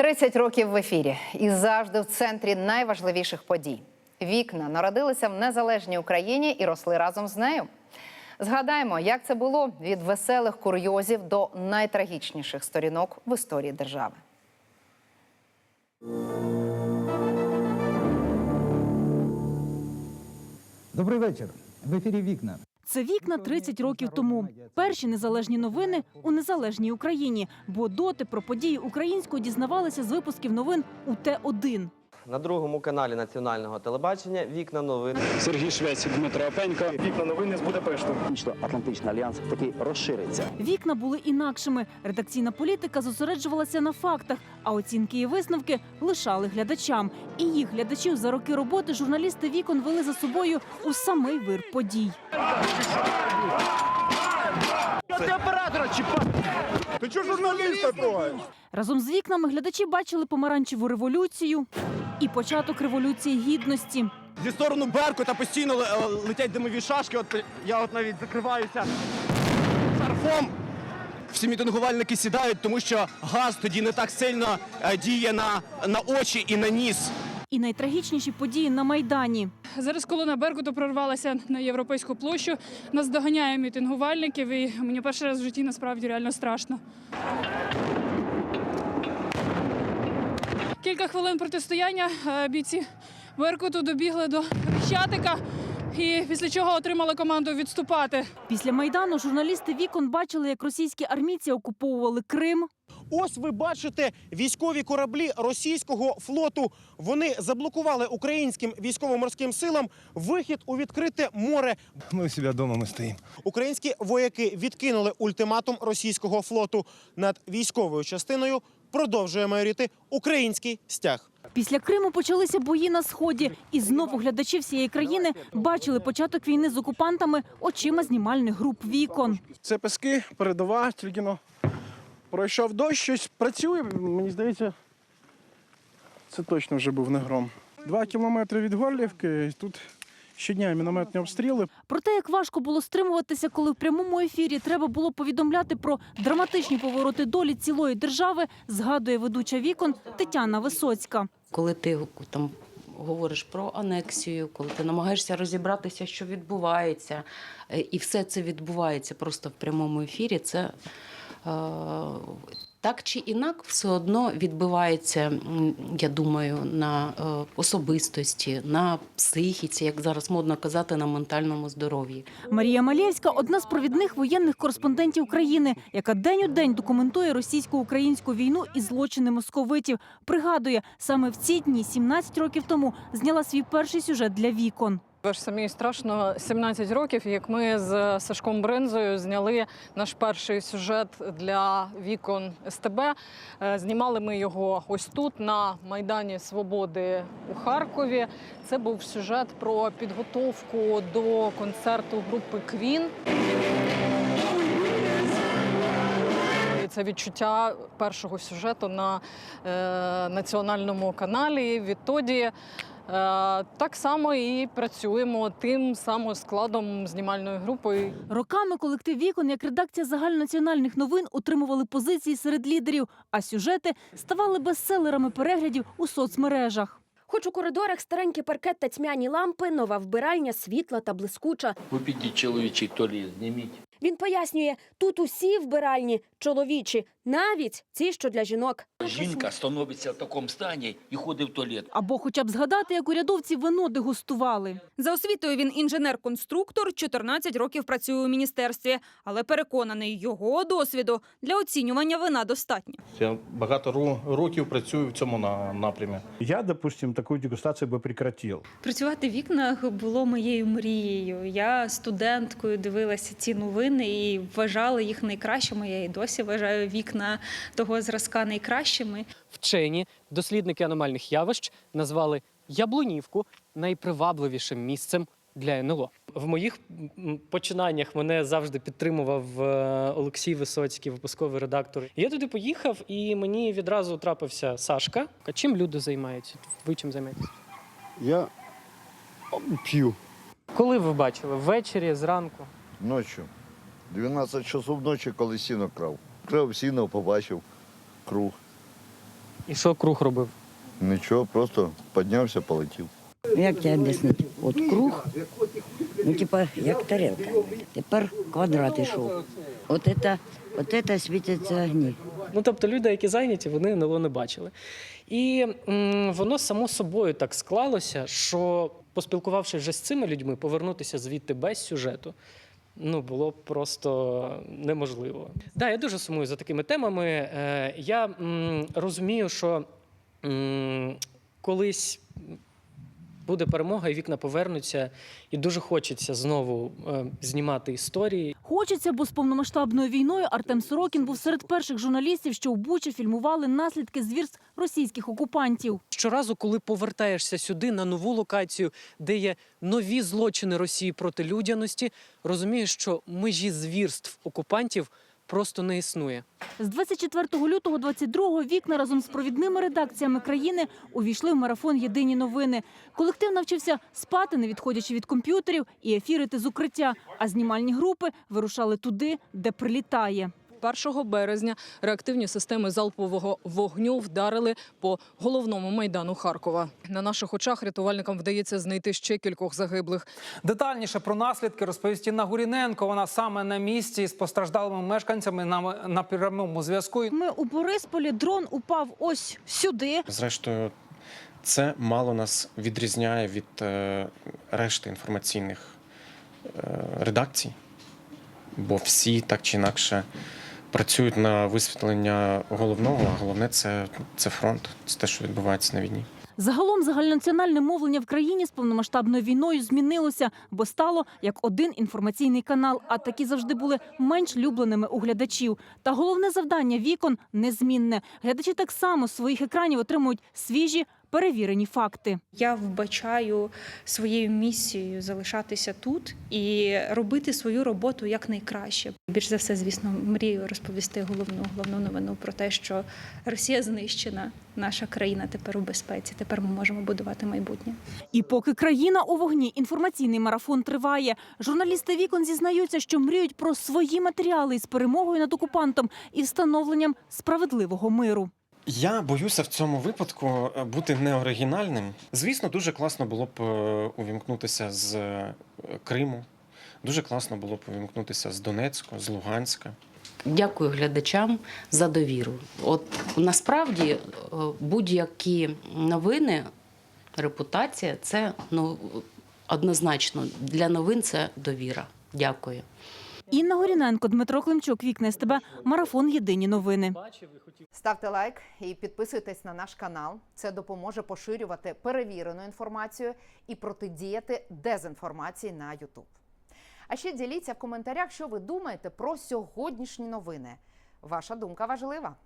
30 років в ефірі і завжди в центрі найважливіших подій. Вікна народилися в незалежній Україні і росли разом з нею. Згадаємо, як це було від веселих курйозів до найтрагічніших сторінок в історії держави. Добрий вечір. В ефірі вікна. Це вікна 30 років тому. Перші незалежні новини у незалежній Україні, бо доти про події українського дізнавалися з випусків новин у Т1. На другому каналі національного телебачення Вікна новини. Сергій Швець, Дмитро Опенько. Вікна новини з Будапешту. Північно-Атлантичний альянс таки розшириться. Вікна були інакшими. Редакційна політика зосереджувалася на фактах, а оцінки і висновки лишали глядачам. І їх глядачів за роки роботи журналісти вікон вели за собою у самий вир подій. Ти чого журналіста трогаєш? Разом з вікнами глядачі бачили помаранчеву революцію і початок революції гідності. Зі сторону Беркута постійно е, летять димові шашки. От я от навіть закриваюся шарфом. Всі мітингувальники сідають, тому що газ тоді не так сильно е, діє на, на очі і на ніс. І найтрагічніші події на майдані. Зараз колона Беркуту прорвалася на європейську площу. Нас доганяє мітингувальників, і мені перший раз в житті насправді реально страшно. Кілька хвилин протистояння е, бійці Беркуту добігли до Хрещатика і після чого отримали команду відступати. Після майдану журналісти вікон бачили, як російські армійці окуповували Крим. Ось ви бачите військові кораблі російського флоту. Вони заблокували українським військово-морським силам вихід у відкрите море. Ми у себе вдома ми стоїмо. Українські вояки відкинули ультиматум російського флоту. Над військовою частиною продовжує майоріти український стяг. Після Криму почалися бої на сході, і знову глядачі всієї країни бачили початок війни з окупантами очима знімальних груп вікон. Це пески, передова, тільки но пройшов дощ, щось працює. Мені здається, це точно вже був не гром. Два кілометри від Горлівки. Тут щодня мінометні обстріли. Про те, як важко було стримуватися, коли в прямому ефірі треба було повідомляти про драматичні повороти долі цілої держави, згадує ведуча вікон Тетяна Висоцька. коли ти там говориш про анексію, коли ти намагаєшся розібратися, що відбувається, е, і все це відбувається просто в прямому ефірі, це так чи інак все одно відбивається, я думаю, на е, особистості, на психіці, як зараз модно казати, на ментальному здоров'ї. Марія Малєвська одна з провідних воєнних кореспондентів країни, яка день у день документує російсько-українську війну і злочини московитів. Пригадує, саме в ці дні, 17 років тому, зняла свій перший сюжет для вікон. Ви ж самі страшно 17 років, як ми з Сашком Бринзою зняли наш перший сюжет для вікон СТБ. Е, Знімали ми його ось тут, на Майдані Свободи у Харкові. Це був сюжет про підготовку до концерту групи Квін. Це відчуття першого сюжету на е, національному каналі. Відтоді так само і працюємо тим самим складом знімальної групи. Роками колектив вікон, як редакція загальнонаціональних новин, утримували позиції серед лідерів, а сюжети ставали бестселерами переглядів у соцмережах. Хоч у коридорах старенький паркет та тьмяні лампи, нова вбиральня, світла та блискуча. Ви підіть чоловічий туалет, зніміть. Він пояснює, тут усі вбиральні чоловічі, навіть ці, що для жінок. Жінка становиться в такому стані і ходить в туалет. Або хоча б згадати, як урядовці вино дегустували. За освітою він інженер-конструктор, 14 років працює у міністерстві, але переконаний, його досвіду для оцінювання вина достатньо. Я багато років працюю в цьому на- напрямі. Я, допустим, таку дегустацію би прекратив. Працювати в вікнах було моєю мрією. Я студенткою дивилася ці новини і вважала їх найкращими. Я і досі вважаю вікна того зразка найкращими. Вчені, дослідники аномальних явищ назвали Яблунівку найпривабливішим місцем для НЛО. В моїх починаннях мене завжди підтримував е, Олексій Висоцький, випусковий редактор. Я туди поїхав, і мені відразу трапився Сашка. А чим люди займаються? Ви чим займаєтесь? Я п'ю. Коли ви бачили? Ввечері, зранку? Ночі. 12 часов ночі, коли сіно крав. Крав сіно, побачив круг. І що круг робив? Нічого, просто піднявся, полетів. Як тебе об'яснити? От круг, ну типа як тарелка. Тепер квадрат ішов. От це, от це світяться огні. Ну тобто люди, які зайняті, вони НЛО не бачили. І м, воно само собою так склалося, що поспілкувавшись вже з цими людьми, повернутися звідти без сюжету. Ну, було просто неможливо. Да, я дуже сумую за такими темами. Е, я розумію, що колись буде перемога, і вікна повернуться, і дуже хочеться знову е, знімати історії. Хочеться, бо з повномасштабною війною Артем Сорокін був серед перших журналістів, що у Бучі фільмували наслідки звірств російських окупантів. Щоразу, коли повертаєшся сюди на нову локацію, де є нові злочини Росії проти людяності, розумієш, що межі звірств окупантів просто не існує. З 24 лютого 22 вікна разом з провідними редакціями країни увійшли в марафон Єдині новини. Колектив навчився спати, не відходячи від комп'ютерів, і ефірити з укриття. А знімальні групи вирушали туди, де прилітає. 1 березня реактивні системи залпового вогню вдарили по головному майдану Харкова. На наших очах рятувальникам вдається знайти ще кількох загиблих. Детальніше про наслідки розповість Інна Гуріненко. Вона саме на місці з постраждалими мешканцями на, на прямому зв'язку. Ми у Борисполі. Дрон упав ось сюди. Зрештою, це мало нас відрізняє від е, решти інформаційних е, редакцій, бо всі так чи інакше працюють на висвітлення головного, а головне це, це фронт, це те, що відбувається на війні. Загалом загальнонаціональне мовлення в країні з повномасштабною війною змінилося, бо стало як один інформаційний канал. А такі завжди були менш любленими у глядачів. Та головне завдання вікон незмінне. Глядачі так само з своїх екранів отримують свіжі перевірені факти. Я вбачаю своєю місією залишатися тут і робити свою роботу якнайкраще. Більш за все, звісно, мрію розповісти головну головну новину про те, що Росія знищена, наша країна тепер у безпеці. Тепер ми можемо будувати майбутнє. І поки країна у вогні, інформаційний марафон триває. Журналісти вікон зізнаються, що мріють про свої матеріали із перемогою над окупантом і встановленням справедливого миру. Я боюся в цьому випадку е, бути неоригінальним. Звісно, дуже класно було б е, увімкнутися з е, Криму. Дуже класно було б увімкнутися з Донецька, з Луганська. Дякую глядачам за довіру. От насправді будь-які новини, репутація це ну однозначно для новин це довіра. Дякую. Інна Горіненко, Дмитро Климчук, Вікна СТБ, Марафон Єдині новини. Ставте лайк і підписуйтесь на наш канал. Це допоможе поширювати перевірену інформацію і протидіяти дезінформації на YouTube. А ще діліться в коментарях, що ви думаєте про сьогоднішні новини. Ваша думка важлива.